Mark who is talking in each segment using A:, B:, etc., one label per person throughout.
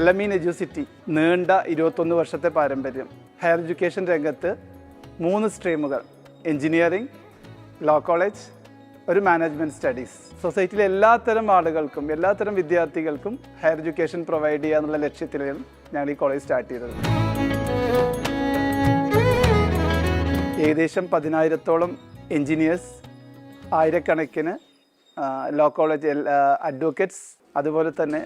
A: അല്ലമീൻ എജ്യൂസിറ്റി നീണ്ട ഇരുപത്തൊന്ന് വർഷത്തെ പാരമ്പര്യം. ഹയർ എഡ്യൂക്കേഷൻ രംഗത്ത് മൂന്ന് സ്ട്രീമുകൾ. എഞ്ചിനീയറിംഗ് ലോ കോളേജ് ഒരു മാനേജ്മെന്റ് സ്റ്റഡീസ്. സൊസൈറ്റിയിലെ എല്ലാത്തരം ആളുകൾക്കും എല്ലാത്തരം വിദ്യാർത്ഥികൾക്കും ഹയർ എഡ്യൂക്കേഷൻ പ്രൊവൈഡ് ചെയ്യുക എന്നുള്ള ലക്ഷ്യത്തിലാണ് ഞങ്ങൾ ഈ കോളേജ് സ്റ്റാർട്ട് ചെയ്തത്. ഏകദേശം പതിനായിരത്തോളം എൻജിനീയേഴ്സ് ആയിരക്കണക്കിന് ലോ കോളേജ് അഡ്വക്കേറ്റ്സ് അതുപോലെ തന്നെ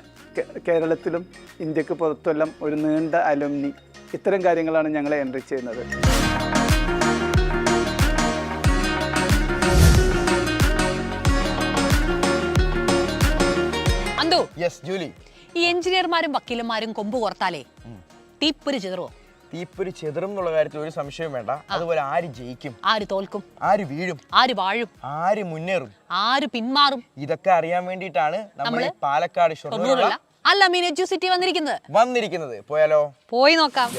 A: കേരളത്തിലും ഇന്ത്യയ്ക്ക് പുറത്തുമെല്ലാം ഒരു നീണ്ട അലുമിനി. ഇത്തരം കാര്യങ്ങളാണ് ഞങ്ങളെ എൻട്രി ചെയ്യുന്നത്.
B: അന്തു
C: യെസ് ജൂലി.
B: ഈ എഞ്ചിനീയർമാരും വക്കീലന്മാരും കൊമ്പ് കോർത്താലേ. തീപ്പൊരു ചിതറോ
C: തീപ്പൊരി ചെതറും എന്നുള്ള കാര്യത്തിൽ ഒരു സംശയം വേണ്ട. അതുപോലെ ആര് ജയിക്കും?
B: ആര് തോൽക്കും?
C: ആര് വീഴും?
B: ആര് വാഴും?
C: ആര് മുന്നേറും?
B: ആര് പിന്മാറും?
C: ഇതൊക്കെ അറിയാൻ വേണ്ടിയിട്ടാണ് നമ്മൾ
B: നമ്മൾ
C: പാലക്കാട് ഷൊർണൂരുള്ള
B: തൊണ്ണൂറല്ല അല്ല മീൻ സിറ്റി വന്നിരിക്കുന്നത്.
C: വന്നിരിക്കുന്നത്. പോയാലോ?
B: പോയി നോക്കാം.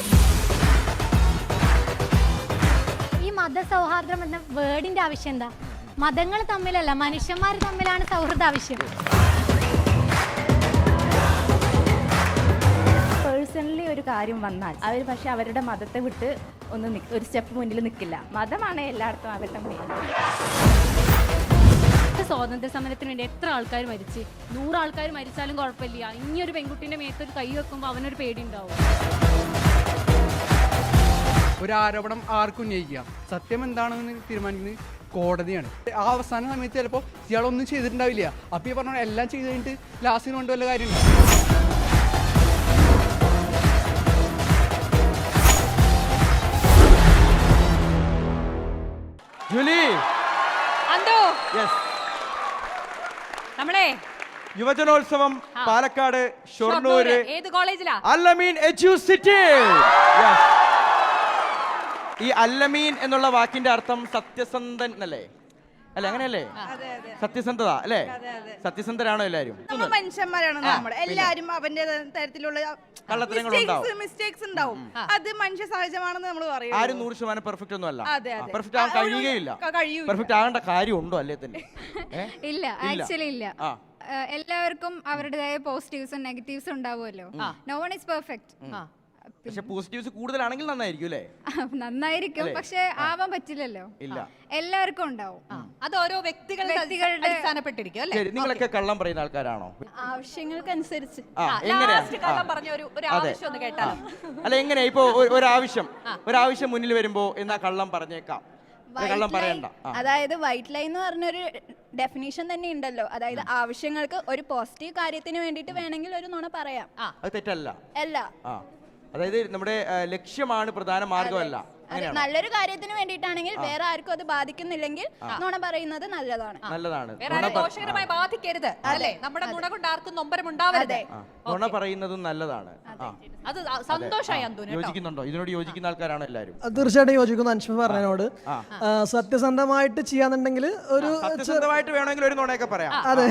D: ഈ മതസൗഹാർദ്ദം എന്ന വേർഡിന്റെ ആവശ്യം എന്താ? മതങ്ങൾ തമ്മിലല്ല മനുഷ്യന്മാർ തമ്മിലാണ് സൗഹൃദ ആവശ്യം
E: പേഴ്സണലി ഒരു കാര്യം വന്നാൽ അവർ പക്ഷെ അവരുടെ മതത്തെ വിട്ട് ഒന്ന് നിക്ക് ഒരു സ്റ്റെപ്പ് മുന്നിൽ നിൽക്കില്ല മതമാണ് എല്ലായിടത്തും അവരുടെ മെയിൻ
F: സ്വാതന്ത്ര്യ സമരത്തിന് വേണ്ടി എത്ര ആൾക്കാർ മരിച്ച്? നൂറ് ആൾക്കാർ മരിച്ചാലും കുഴപ്പമില്ല. ഇനി ഒരു പെൺകുട്ടിന്റെ മേത്തൊരു കൈ വെക്കുമ്പോൾ അവനൊരു പേടി ഉണ്ടാവും.
G: ഒരു ആരോപണം ആർക്കും ഉന്നയിക്കാം സത്യം എന്താണെന്ന് തീരുമാനിക്കുന്നത് കോടതിയാണ്. ആ അവസാന സമയത്ത് ചിലപ്പോൾ ഇയാളൊന്നും ചെയ്തിട്ടുണ്ടാവില്ല. അപ്പോൾ ഈ പറഞ്ഞ എല്ലാം ചെയ്ത് കഴിഞ്ഞിട്ട് ലാസ്റ്റിന് കൊണ്ട് വല്ല കാര്യമുണ്ടോ?
H: ജൂലി.
B: അന്തോ.
H: യെസ്
B: നമ്മളെ.
H: യുവജനോത്സവം പാലക്കാട് ഷൊർണൂര്.
B: ഏത് കോളേജിലാ?
H: അല്ലമീൻ എഡ്യൂസിറ്റി ഈ അല്ലമീൻ എന്നുള്ള വാക്കിന്റെ അർത്ഥം സത്യസന്ധൻ അല്ലേ അല്ലെ? അങ്ങനെയല്ലേ? സത്യസന്ധത അല്ലേ? സത്യസന്ധരാണോ എല്ലാരും
E: നമ്മൾ മനുഷ്യന്മാരാണ് നമ്മൾ എല്ലാരും അവന്റെ തരത്തിലുള്ള
H: കള്ളത്തരങ്ങൾ ഉണ്ടാവും.
E: മിസ്റ്റേക്സ് ഉണ്ടാവും. അത് മനുഷ്യ സഹജമാണെന്ന് നമ്മൾ പറയും.
H: ആരും നൂറ് ശതമാനം പെർഫെക്റ്റ് ഒന്നും അല്ല. പെർഫെക്റ്റ് ആവാൻ കഴിയുകയില്ല. പെർഫെക്റ്റ് ആകേണ്ട കാര്യമുണ്ടോ അല്ലേ തന്നെ?
I: ഇല്ല ആക്ച്വലി ഇല്ല. എല്ലാവർക്കും അവരുടേതായ പോസിറ്റീവ്സും നെഗറ്റീവ്സും ഉണ്ടാവുമല്ലോ. നോ വൺ ഇസ് പെർഫെക്റ്റ്
H: പക്ഷെ പോസിറ്റീവ്സ് കൂടുതലാണെങ്കിൽ നന്നായിരിക്കും അല്ലേ?
I: നന്നായിരിക്കും. പക്ഷെ ആവാൻ പറ്റില്ലല്ലോ.
H: ഇല്ല.
I: എല്ലാവർക്കും ഉണ്ടാവും.
B: അത് ഓരോ വ്യക്തികളുടെ
I: വ്യക്തികളുടെ-
B: അടിസ്ഥാനപ്പെട്ടിരിക്കും അല്ലേ?
H: ശരി നിങ്ങളൊക്കെ കള്ളം പറയുന്ന ആൾക്കാരാണോ?
E: ആവശ്യങ്ങൾക്കനുസരിച്ച്.
H: ആ എങ്ങനെയാ?
B: കള്ളം പറഞ്ഞ ഒരു ഒരു
H: അതെ.
B: ആവശ്യം ഒന്ന് കേട്ടാലോ?
H: അല്ല എങ്ങനെയാ? ഇപ്പൊ ഒ- ഒരാവശ്യം. ഒരാവശ്യം മുന്നിൽ വരുമ്പോ എന്നാ കള്ളം പറഞ്ഞേക്കാം? കള്ളം പറയണ്ട. ആ.
E: അതായത് വൈറ്റ് ലൈൻ എന്ന് പറഞ്ഞൊരു ഡെഫിനേഷൻ തന്നെ ഉണ്ടല്ലോ. അതായത് ആവശ്യങ്ങൾക്ക് ഒരു പോസിറ്റീവ് കാര്യത്തിന് വേണ്ടിയിട്ട് വേണമെങ്കിൽ ഒരു നുണ പറയാം.
H: അത് തെറ്റല്ല.
E: അല്ല.
H: ആ. അതായത് നമ്മുടെ ലക്ഷ്യമാണ് പ്രധാന മാർഗമല്ല
E: നല്ലൊരു കാര്യത്തിന് വേണ്ടിയിട്ടാണെങ്കിൽ വേറെ ആർക്കും അത് ബാധിക്കുന്നില്ലെങ്കിൽ നുണ പറയുന്നത് നല്ലതാണ്.
H: നല്ലതാണ്.
B: ദോഷകരമായി ബാധിക്കരുത് അല്ലേ? നമ്മുടെ ഗുണ കൊണ്ട് ആർക്കും നൊമ്പരം ഉണ്ടാവരുത്.
H: നുണ പറയുന്നതും നല്ലതാണ്.
B: അത്. സന്തോഷമായി
H: യോജിക്കുന്നുണ്ടോ? ഇതിനോട് യോജിക്കുന്ന ആൾക്കാരാണ്
J: എല്ലാരും തീർച്ചയായിട്ടും യോജിക്കുന്നു അൻഷ പറഞ്ഞതിനോട്. സത്യസന്ധമായിട്ട് ചെയ്യാന്നുണ്ടെങ്കിൽ ഒരു
H: സത്യസന്ധമായിട്ട് വേണമെങ്കിൽ ഒരു നുണയൊക്കെ പറയാം.
J: അതെ.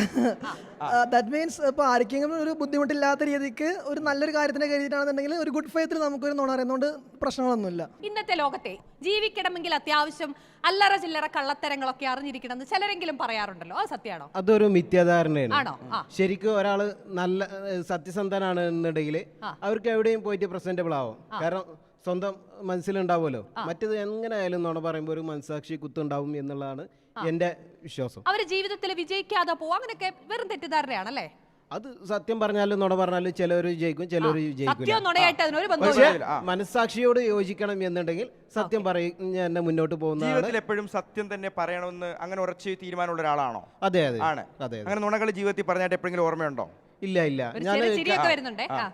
J: ദാറ്റ് മീൻസ് ഇപ്പൊ ആർക്കെങ്കിലും ഒരു ബുദ്ധിമുട്ടില്ലാത്ത രീതിക്ക് ഒരു നല്ലൊരു കാര്യത്തിന് കരുതിയിട്ടാണെന്നുണ്ടെങ്കിൽ ഒരു ഗുഡ് ഫെയ്ത്തിൽ നമുക്കൊരു നുണ അറിയുന്നതുകൊണ്ട് പ്രശ്നങ്ങളൊന്നുമില്ല.
B: ഇന്നത്തെ ലോകത്തെ ജീവിക്കണമെങ്കിൽ അത്യാവശ്യം അല്ലറ ചില്ലറ കള്ളത്തരങ്ങളൊക്കെ അറിഞ്ഞിരിക്കണം എന്ന് ചിലരെങ്കിലും പറയാറുണ്ടല്ലോ. അത് സത്യമാണോ?
K: അതൊരു മിഥ്യാധാരണയാണ്. ശരിക്കും ഒരാൾ നല്ല സത്യസന്ധനാണ് എന്നുണ്ടെങ്കിൽ അവർക്ക് എവിടെയും പോയിട്ട് പ്രസന്റബിൾ ആവും. കാരണം സ്വന്തം മനസ്സിലുണ്ടാവുമല്ലോ. മറ്റേത് എങ്ങനെയായാലും നുണ പറയുമ്പോൾ ഒരു മനസാക്ഷി കുത്തുണ്ടാവും എന്നുള്ളതാണ് എന്റെ വിശ്വാസം.
B: അവർ ജീവിതത്തിൽ വിജയിക്കാതെ പോവും. അങ്ങനെയൊക്കെ വെറും തെറ്റിദ്ധാരണയാണല്ലേ?
K: അത് സത്യം പറഞ്ഞാലും നുണ പറഞ്ഞാലും ചിലവർ ചിലവർ വിജയിക്കും
B: സത്യം നുണയായിട്ട് അതിനൊരു
H: പക്ഷേ
B: ബന്ധമില്ല
K: മനസാക്ഷിയോട് യോജിക്കണം എന്നുണ്ടെങ്കിൽ സത്യം പറയും ഞാൻ മുന്നോട്ട് പോകുന്നത്
H: ജീവിതത്തിൽ എപ്പോഴും സത്യം തന്നെ പറയണമെന്ന് അങ്ങനെ ഉറച്ച് തീരുമാനമുള്ള ഒരാളാണോ?
K: അതെ അതെ.
H: ആണ്.
K: അതെ
H: അങ്ങനെ നുണകൾ ജീവിതത്തിൽ പറഞ്ഞായിട്ട് എപ്പോഴെങ്കിലും ഓർമ്മയുണ്ടോ?
K: ഇല്ല ഇല്ല. ഞാൻ
B: ചിരിയൊക്കെ വരുന്നുണ്ടേ. ആ.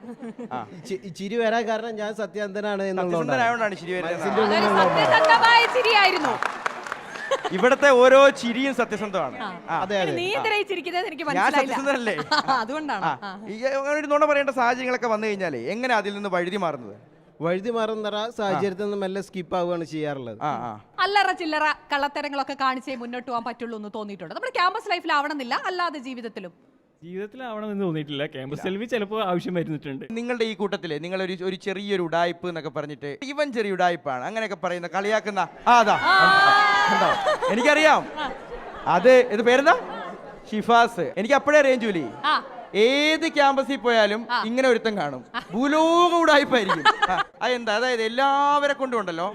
H: ആ.
K: ചിരി വരാൻ കാരണം ഞാൻ സത്യസന്ധനാണ് എന്നുള്ളതുകൊണ്ടാണ്
H: ചിരി വരുന്നത്. ഇവിടത്തെ ഓരോ ചിരിയും സത്യസന്ധമാണ്.
B: നീ എന്തിനാ ഈ ചിരിക്കുന്നത്? എനിക്ക്
H: ഞാൻ സത്യസന്ധനല്ലേ?
B: അതുകൊണ്ടാണ്.
H: ഒരു നുണ പറയേണ്ട സാഹചര്യങ്ങളൊക്കെ വന്നു കഴിഞ്ഞാലേ എങ്ങനെ അതിൽ നിന്ന് വഴുതി മാറുന്നത്?
K: വഴുതി മാറുന്ന സാഹചര്യത്തിൽ നിന്ന് മെല്ലെ സ്കിപ്പ് ആവുകയാണ് ചെയ്യാറുള്ളത്.
B: അല്ലറ ചില്ലറ കള്ളത്തരങ്ങളൊക്കെ കാണിച്ചേ മുന്നോട്ട് പോകാൻ പറ്റുള്ളൂ എന്ന് തോന്നിയിട്ടുണ്ട്. നമ്മുടെ ക്യാമ്പസ് ലൈഫിൽ ആവണമെന്നില്ല അല്ലാതെ ജീവിതത്തിലും.
L: ജീവിതത്തിലാവണമെന്ന് തോന്നിയിട്ടില്ല. ക്യാമ്പസ് സെൽവി ചിലപ്പോൾ ആവശ്യം വരുന്നിട്ടുണ്ട്.
H: നിങ്ങളുടെ ഈ കൂട്ടത്തിലെ നിങ്ങൾ ഒരു ഒരു ചെറിയൊരു ഉടായ്പ് എന്നൊക്കെ പറഞ്ഞിട്ട് ഇവൻ ചെറിയ ഉടായ്പാണ്. അങ്ങനെയൊക്കെ പറയുന്ന കളിയാക്കുന്ന ആ അതാ. കണ്ടോ? എനിക്കറിയാം. അത് ഇത് പേരെന്താ? ഷിഫാസ്. എനിക്ക് അപ്പോഴേ അറിയാം ജൂലി.
B: ആ.
H: ഏത് ക്യാമ്പസിൽ പോയാലും ഇങ്ങനെ ഒരുത്തം കാണും. ഭൂലോക ഉടായ്പായിരിക്കും. അതെന്താ? അതായത് എല്ലാവരെ കൊണ്ടുണ്ടല്ലോ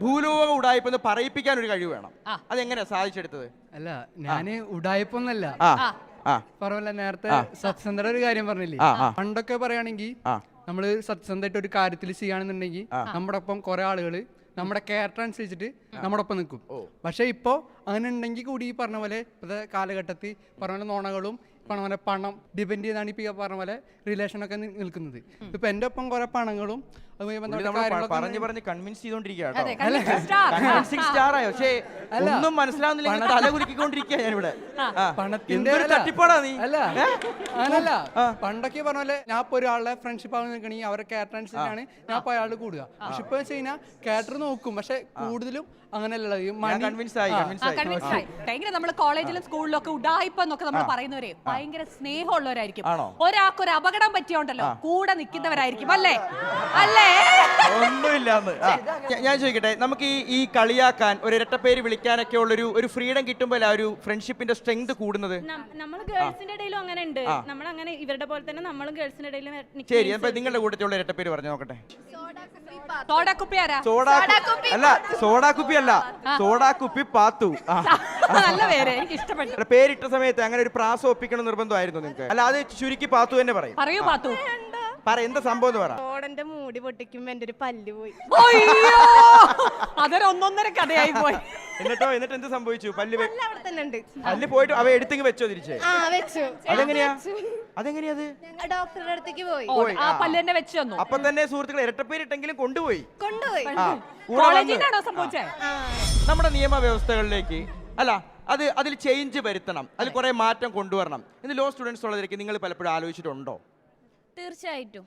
H: ഭൂലോക ഉടായ്പ എന്ന് പറയിപ്പിക്കാൻ ഒരു കഴിവ് വേണം. അതെങ്ങനെയാ സാധിച്ചെടുത്തത്?
G: അല്ല ഞാൻ ഉടായ്പൊന്നല്ല. പറഞ്ഞല്ല നേരത്തെ സത്സന്ധ ഒരു കാര്യം പറഞ്ഞില്ലേ. പണ്ടൊക്കെ പറയുകയാണെങ്കിൽ
H: നമ്മൾ
G: നമ്മൾ സത്യസന്ധമായിട്ട് ഒരു കാര്യത്തിൽ ചെയ്യാണെന്നുണ്ടെങ്കിൽ നമ്മുടെ ഒപ്പം കുറെ ആളുകൾ നമ്മുടെ ക്യാരക്ടർ അനുസരിച്ചിട്ട് നമ്മുടെ ഒപ്പം നിൽക്കും. പക്ഷെ ഇപ്പോ അങ്ങനെ ഉണ്ടെങ്കിൽ കൂടി ഈ പറഞ്ഞ പോലെ ഇപ്പോഴത്തെ കാലഘട്ടത്തിൽ പറഞ്ഞ പോലെ നോണകളും പറഞ്ഞ പോലെ പണം ഡിപെൻഡ് ചെയ്താണ് ഇപ്പൊ ഈ പറഞ്ഞ പോലെ റിലേഷൻ ഒക്കെ നി- നിൽക്കുന്നത്. ഇപ്പൊ എന്റെ ഒപ്പം കുറെ പണങ്ങളും അതുമായി ബന്ധപ്പെട്ട കാര്യങ്ങളൊക്കെ
H: പറഞ്ഞ് പറഞ്ഞ് കൺവിൻസ് ചെയ്തോണ്ടിരിക്കുക ഒന്നും മനസ്സിലാവുന്നില്ലെങ്കിൽ തല കുലുക്കിക്കൊണ്ടിരിക്കുക ഞാനിവിടെ.
G: പണത്തിന്റെ
H: എന്തൊരു തട്ടിപ്പാടാ നീ?
G: അല്ല. അങ്ങനല്ല പണ്ടൊക്കെ പറഞ്ഞ പോലെ ഞാൻ ഇപ്പൊ ഒരാളുടെ ഫ്രണ്ട്ഷിപ്പ് ആവാൻ നിൽക്കണെങ്കിൽ അവരെ അനുസരിച്ചാണ് ഞാൻ ഇപ്പൊ അയാൾ കൂടുക പക്ഷെ ഇപ്പൊ വെച്ച് കഴിഞ്ഞാൽ ക്യാരക്ടർ നോക്കും. പക്ഷെ കൂടുതലും അങ്ങനെയല്ല
H: ഞാൻ കൺവിൻസ് ആയി കൺവിൻസ് ആയി.
B: കൺവിൻസ് ഭയങ്കര നമ്മൾ കോളേജിലും സ്കൂളിലും ഒക്കെ ഉഡായിപ്പ എന്നൊക്കെ നമ്മൾ പറയുന്നവരെ ഭയങ്കര സ്നേഹമുള്ളവരായിരിക്കും? ഒരാൾക്ക് ഒരു അപകടം പറ്റിയോണ്ടല്ലോ കൂടെ നിൽക്കുന്നവരായിരിക്കും. അല്ലേ? അല്ലേ?
H: ഒന്നുമില്ല ഞാൻ ചോദിക്കട്ടെ നമുക്ക് ഈ ഈ കളിയാക്കാൻ ഒരു ഇരട്ടപ്പേര് വിളിക്കാനൊക്കെ ഉള്ളൊരു ഒരു ഫ്രീഡം കിട്ടുമ്പോൾ ആ ഒരു ഫ്രണ്ട്ഷിപ്പിന്റെ സ്ട്രെങ്ത് കൂടുന്നത്?
F: നമ്മൾ ഗേൾസിന്റെ ഇടയിലും അങ്ങനെ ഉണ്ട് നമ്മൾ അങ്ങനെ ഇവരുടെ പോലെ തന്നെ നമ്മളും ഗേൾസിന്റെ ഇടയിൽ
H: ശരി അപ്പൊ നിങ്ങളുടെ കൂട്ടത്തിലുള്ള ഇരട്ടപ്പേര് പറഞ്ഞു നോക്കട്ടെ.
B: തോടക്കുപ്പി ആരാ?
H: സോഡാ അല്ല സോഡാക്കുപ്പി അല്ല. സോഡാക്കുപ്പി പാത്തു. ആ.
B: നല്ല പേര് എനിക്ക് ഇഷ്ടപ്പെട്ടു.
H: പേരിട്ട സമയത്ത് അങ്ങനെ ഒരു പ്രാസം ഒപ്പിക്കണം നിർബന്ധമായിരുന്നു നിങ്ങൾക്ക് അല്ല അത് ചുരുക്കി പാത്തു തന്നെ പറയും.
B: പറയൂ പാത്തു.
H: പറ എന്താ സംഭവം എന്ന് പറ.
F: ഓടന്റെ മൂടി പൊട്ടിക്കുമ്പോ എന്റെ ഒരു പല്ല് പോയി.
B: അയ്യോ! അതൊരു ഒന്നൊന്നര കഥയായി പോയി.
H: എന്നിട്ടോ എന്നിട്ട് എന്ത് സംഭവിച്ചു? പല്ല് വെ-
F: അവിടെ തന്നെ ഉണ്ട്.
H: പല്ല് പോയിട്ട് അവ എടുത്തിങ് വെച്ചോ തിരിച്ച്?
F: ആ വെച്ചു.
H: അതെങ്ങനെയാ? അതെങ്ങനെയാ അത്?
F: ഞങ്ങൾ ഡോക്ടറുടെ അടുത്തേക്ക് പോയി.
B: ഓ, ആ. പല്ല് തന്നെ വെച്ച് തന്നു.
H: അപ്പൊ തന്നെ സുഹൃത്തുക്കളെ ഇരട്ടപ്പേരിട്ടെങ്കിലും കൊണ്ടുപോയി.
F: കൊണ്ടുപോയി.
H: ആ കൂടെ
B: കോളേജിൽ
H: വന്ന്
B: നിന്നാണോ സംഭവിച്ചത്
H: നമ്മുടെ നിയമവ്യവസ്ഥകളിലേക്ക് അല്ല അത് അതിൽ ചേഞ്ച് വരുത്തണം. അതിൽ കുറെ മാറ്റം കൊണ്ടുവരണം. ഇന്ന് ലോ സ്റ്റുഡൻസ് ഉള്ളതിലേക്ക് നിങ്ങൾ പലപ്പോഴും ആലോചിച്ചിട്ടുണ്ടോ?
F: തീർച്ചയായിട്ടും.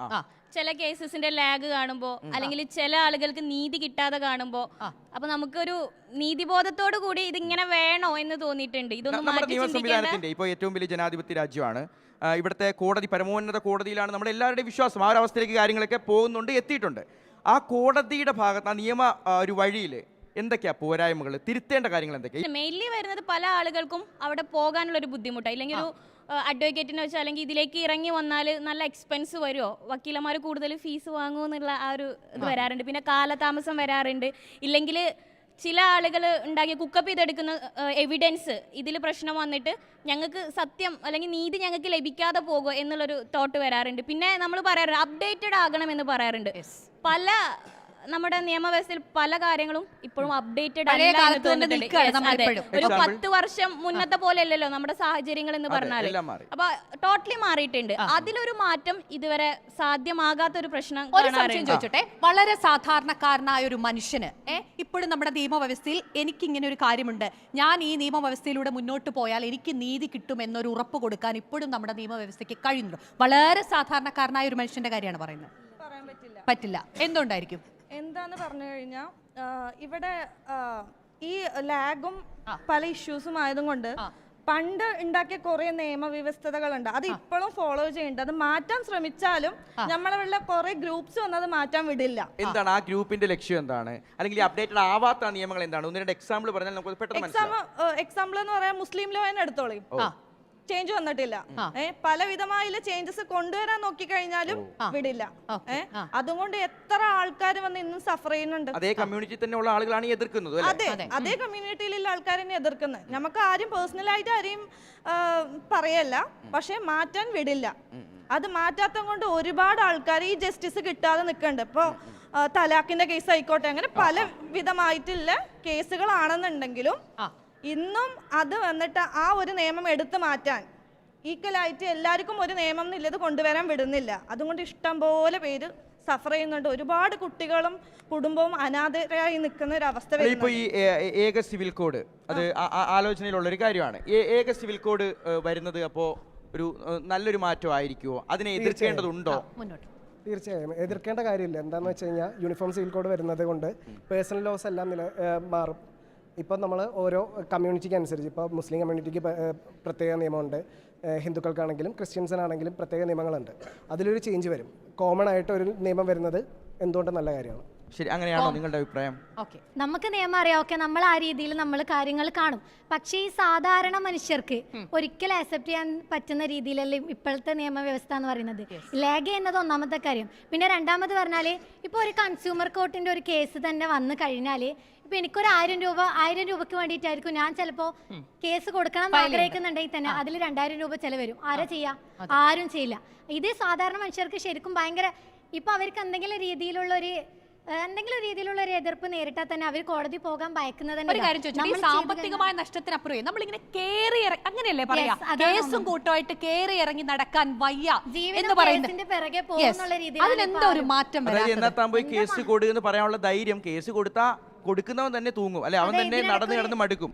F: ചില കേസസിന്റെ ലാഗ് കാണുമ്പോ അല്ലെങ്കിൽ ചില ആളുകൾക്ക് നീതി കിട്ടാതെ കാണുമ്പോ അപ്പൊ നമുക്കൊരു നീതിബോധത്തോടു കൂടി ഇതിങ്ങനെ വേണോ എന്ന് തോന്നിയിട്ടുണ്ട്. ഇതൊന്നും
H: നമ്മുടെ
F: മാറ്റി
H: നിയമ ഇപ്പോൾ ഏറ്റവും വലിയ ജനാധിപത്യ രാജ്യമാണ്. ആ, ഇവിടുത്തെ കോടതി പരമോന്നത കോടതിയിലാണ് നമ്മുടെ എല്ലാവരുടെയും വിശ്വാസം. ആ ഒരു അവസ്ഥയിലേക്ക് കാര്യങ്ങളൊക്കെ പോകുന്നുണ്ട് എത്തിയിട്ടുണ്ട്. ആ കോടതിയുടെ ഭാഗത്ത് ആ നിയമ ആ, ഒരു വഴിയിൽ എന്തൊക്കെയാ പോരായ്മകൾ തിരുത്തേണ്ട കാര്യങ്ങൾ എന്തൊക്കെയാ?
F: മെയിൻലി വരുന്നത് പല ആളുകൾക്കും അവിടെ പോകാനുള്ള ഒരു ബുദ്ധിമുട്ടാണ് ഇല്ലെങ്കിൽ ഒരു അഡ്വക്കേറ്റിനെ വെച്ചാൽ അല്ലെങ്കിൽ ഇതിലേക്ക് ഇറങ്ങി വന്നാൽ നല്ല എക്സ്പെൻസ് വരുമോ വക്കീലന്മാർ കൂടുതൽ ഫീസ് വാങ്ങുമോ എന്നുള്ള ആ ഒരു ഇത് വരാറുണ്ട്. പിന്നെ കാലതാമസം വരാറുണ്ട്. ഇല്ലെങ്കിൽ ചില ആളുകൾ ഉണ്ടാക്കിയ കുക്കപ്പ് ചെയ്തെടുക്കുന്ന എവിഡൻസ് ഇതിൽ പ്രശ്നം വന്നിട്ട് ഞങ്ങൾക്ക് സത്യം അല്ലെങ്കിൽ നീതി ഞങ്ങൾക്ക് ലഭിക്കാതെ പോകുമോ എന്നുള്ളൊരു തോട്ട് വരാറുണ്ട്. പിന്നെ നമ്മൾ പറയാറുണ്ട് അപ്ഡേറ്റഡ് ആകണം എന്ന് പറയാറുണ്ട് പല നമ്മുടെ നിയമവ്യവസ്ഥയിൽ പല കാര്യങ്ങളും ഇപ്പോഴും അപ്ഡേറ്റഡ്
B: പഴയ
F: എന്ന് തോന്നുന്നുണ്ട്.
B: നമ്മൾ
F: അതെ. ഒരു? പത്ത് വർഷം മുന്നത്തെ പോലെ അല്ലല്ലോ നമ്മുടെ സാഹചര്യങ്ങൾ എന്ന് പറഞ്ഞാൽ അപ്പൊ ടോട്ടലി മാറിയിട്ടുണ്ട്. അതിലൊരു മാറ്റം ഇതുവരെ സാധ്യമാകാത്ത ഒരു പ്രശ്നം
B: ഒരു സംശയം ചോദിച്ചോട്ടെ? വളരെ സാധാരണക്കാരനായ ഒരു മനുഷ്യന് ഇപ്പോഴും നമ്മുടെ നിയമവ്യവസ്ഥയിൽ എനിക്ക് ഇങ്ങനെ ഒരു കാര്യമുണ്ട്. ഞാൻ ഈ നിയമവ്യവസ്ഥയിലൂടെ മുന്നോട്ട് പോയാൽ എനിക്ക് നീതി കിട്ടും എന്നൊരു ഉറപ്പ് കൊടുക്കാൻ ഇപ്പോഴും നമ്മുടെ നിയമവ്യവസ്ഥയ്ക്ക് കഴിയുന്നു വളരെ സാധാരണക്കാരനായ ഒരു മനുഷ്യന്റെ കാര്യമാണ് പറയുന്നത്.
E: പറയാൻ പറ്റില്ല.
B: പറ്റില്ല. എന്തുകൊണ്ടായിരിക്കും?
E: എന്താന്ന് പറഞ്ഞു കഴിഞ്ഞാൽ ഇവിടെ ഈ ലാഗും പല ഇഷ്യൂസും ആയതും കൊണ്ട് പണ്ട് ഉണ്ടാക്കിയ കുറെ നിയമവ്യവസ്ഥതകളുണ്ട് അത് ഇപ്പോഴും ഫോളോ ചെയ്യുന്നുണ്ട്. അത് മാറ്റാൻ ശ്രമിച്ചാലും നമ്മളുള്ള കുറെ ഗ്രൂപ്പ്സ് വന്ന് അത് മാറ്റാൻ വിടില്ല.
H: എന്താണ് ആ ഗ്രൂപ്പിന്റെ ലക്ഷ്യം എന്താണ്? അല്ലെങ്കിൽ അപ്ഡേറ്റഡ് ആവാത്ത നിയമങ്ങൾ എന്താണ്? ഒന്ന് രണ്ട് എക്സാമ്പിൾ പറഞ്ഞാൽ നമുക്ക് പെട്ടെന്ന്
E: എക്സാം എക്സാമ്പിൾ എന്ന് പറയാൻ മുസ്ലിം ലോ തന്നെ എടുത്തോളി. ചേഞ്ച് വന്നിട്ടില്ല. ഏഹ് പല വിധമായുള്ള ചേഞ്ചസ് കൊണ്ടുവരാൻ നോക്കി കഴിഞ്ഞാലും വിടില്ല. ഏഹ് അതുകൊണ്ട് എത്ര ആൾക്കാർ വന്ന് ഇന്നും സഫർ ചെയ്യുന്നുണ്ട്.
H: അതേ കമ്മ്യൂണിറ്റി തന്നെ ഉള്ള ആളുകളാണ് എതിർക്കുന്നത് അല്ലേ?
E: അതെ അതേ. കമ്മ്യൂണിറ്റിയിലുള്ള ആൾക്കാരെന്നെ എതിർക്കുന്നത്. നമുക്ക് ആരും പേഴ്സണലായിട്ട് ആരെയും ആ, പറയല്ല. പക്ഷെ മാറ്റാൻ വിടില്ല. അത് മാറ്റാത്ത കൊണ്ട് ഒരുപാട് ആൾക്കാർ ഈ ജസ്റ്റിസ് കിട്ടാതെ നിൽക്കുന്നുണ്ട്. ഇപ്പോൾ തലാഖിന്റെ കേസ് ആയിക്കോട്ടെ. അങ്ങനെ പല വിധമായിട്ടുള്ള കേസുകളാണെന്നുണ്ടെങ്കിലും ഇന്നും അത് വന്നിട്ട് ആ ഒരു നിയമം എടുത്തു മാറ്റാൻ ഈക്വലായിട്ട് എല്ലാവർക്കും ഒരു നിയമം എന്നുള്ളത് കൊണ്ടുവരാൻ വിടുന്നില്ല. അതുകൊണ്ട് ഇഷ്ടം പോലെ പേര് സഫർ ചെയ്യുന്നുണ്ട്. ഒരുപാട് കുട്ടികളും കുടുംബവും അനാഥരായി നിൽക്കുന്ന ഒരു അവസ്ഥ
H: ഈ ഏക സിവിൽ കോഡ് അത് ആലോചനയിലുള്ള ഒരു കാര്യമാണ്. ഏക സിവിൽ കോഡ് വരുന്നത് അപ്പോ ഒരു നല്ലൊരു മാറ്റമായിരിക്കുമോ അതിനെ എതിർക്കേണ്ടതുണ്ടോ?
B: മുന്നോട്ട്.
J: തീർച്ചയായും. എതിർക്കേണ്ട കാര്യമില്ല. എന്താണെന്ന് വെച്ച് കഴിഞ്ഞാൽ യൂണിഫോം സിവിൽ കോഡ് വരുന്നത് കൊണ്ട് പേഴ്സണൽ ലോസ് എല്ലാം നില മാറും. ഇപ്പോൾ നമ്മൾ ഓരോ കമ്മ്യൂണിറ്റിക്ക് അനുസരിച്ച് ഇപ്പോൾ മുസ്ലിം കമ്മ്യൂണിറ്റിക്ക് പ്രത്യേക നിയമമുണ്ട്. ഹിന്ദുക്കൾക്കാണെങ്കിലും ക്രിസ്ത്യൻസിനാണെങ്കിലും പ്രത്യേക നിയമങ്ങളുണ്ട്. അതിലൊരു ചേഞ്ച് വരും. കോമൺ ആയിട്ട് ഒരു നിയമം വരുന്നത് എന്തുകൊണ്ടും നല്ല കാര്യമാണ്?
H: ശരി അങ്ങനെയാണോ നിങ്ങളുടെ അഭിപ്രായം?
B: ഓക്കെ.
D: നമുക്ക് നിയമം അറിയാം. ഓക്കെ നമ്മൾ ആ രീതിയിൽ നമ്മൾ കാര്യങ്ങൾ കാണും. പക്ഷേ ഈ സാധാരണ മനുഷ്യർക്ക് ഒരിക്കലും അക്സെപ്റ്റ് ചെയ്യാൻ പറ്റുന്ന രീതിയിലല്ലേ ഇപ്പോഴത്തെ നിയമവ്യവസ്ഥ എന്ന് പറയുന്നത്? ലേഖ എന്നത് ഒന്നാമത്തെ കാര്യം. പിന്നെ രണ്ടാമത് പറഞ്ഞാൽ ഇപ്പോൾ ഒരു കൺസ്യൂമർ കോർട്ടിന്റെ ഒരു കേസ് തന്നെ വന്നു കഴിഞ്ഞാൽ ഇപ്പൊ എനിക്കൊരു ആയിരം രൂപ ആയിരം രൂപക്ക് വേണ്ടിയിട്ടായിരിക്കും ഞാൻ ചിലപ്പോ കേസ് കൊടുക്കണം എന്ന് ആഗ്രഹിക്കുന്നുണ്ടെങ്കിൽ തന്നെ അതിൽ രണ്ടായിരം രൂപ ചെലവരും ആരാ ചെയ്യാ? ആരും ചെയ്യില്ല. ഇത് സാധാരണ മനുഷ്യർക്ക് ശരിക്കും ഭയങ്കര ഇപ്പൊ അവർക്ക് എന്തെങ്കിലും രീതിയിലുള്ള ഒരു എന്തെങ്കിലും രീതിയിലുള്ള ഒരു എതിർപ്പ് നേരിട്ടാൽ തന്നെ അവർ കോടതി പോകാൻ ഭയക്കുന്നത്
B: ഒരു കാര്യം ചോദിച്ചു
D: നമ്മൾ
B: സാമ്പത്തികമായ നഷ്ടത്തിനപ്പുറം നമ്മളിങ്ങനെ കേറി ഇറങ്ങി അങ്ങനെയല്ലേ പറയാ? കേസും. കൂട്ടമായിട്ട് കേറി ഇറങ്ങി നടക്കാൻ വയ്യ എന്ന് പറയുന്നത്.
D: കേസിന്റെ പിറകെ
B: Yes.
D: പോകുന്നുള്ള രീതിയിലാണ്
B: അതിലെന്താ ഒരു മാറ്റം
H: കേസ് കൊടുക്കുന്നു പറയാനുള്ള ധൈര്യം കേസ് കൊടുത്താ കൊടുക്കുന്നവൻ തന്നെ തൂങ്ങും. അല്ലെ? അവൻ തന്നെ നടന്ന് നടന്ന് മടുക്കും.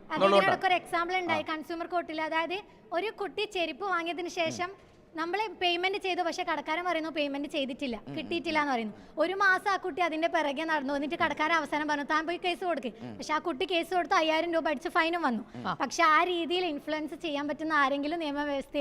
D: ഒരു എക്സാമ്പിൾ ഉണ്ടായി. കൺസ്യൂമർ കോർട്ടിൽ അതായത് ഒരു കുട്ടി ചെരുപ്പ് വാങ്ങിയതിന് ശേഷം നമ്മൾ പേയ്മെന്റ് ചെയ്തു. പക്ഷെ കടക്കാരൻ പറയുന്നു പേയ്മെന്റ് ചെയ്തിട്ടില്ല. കിട്ടിയിട്ടില്ല എന്ന് പറയുന്നു. ഒരു മാസം ആ കുട്ടി അതിന്റെ പിറകെ നടന്നു. എന്നിട്ട് കടക്കാരൻ അവസാനം പറഞ്ഞു താൻ പോയി കേസ് കൊടുക്ക്. പക്ഷെ ആ കുട്ടി കേസ് കൊടുത്ത്. അയ്യായിരം രൂപ അടിച്ച് ഫൈനും വന്നു. പക്ഷെ ആ രീതിയിൽ ഇൻഫ്ലുവൻസ് ചെയ്യാൻ പറ്റുന്ന ആരെങ്കിലും നിയമവ്യവസ്ഥയിൽ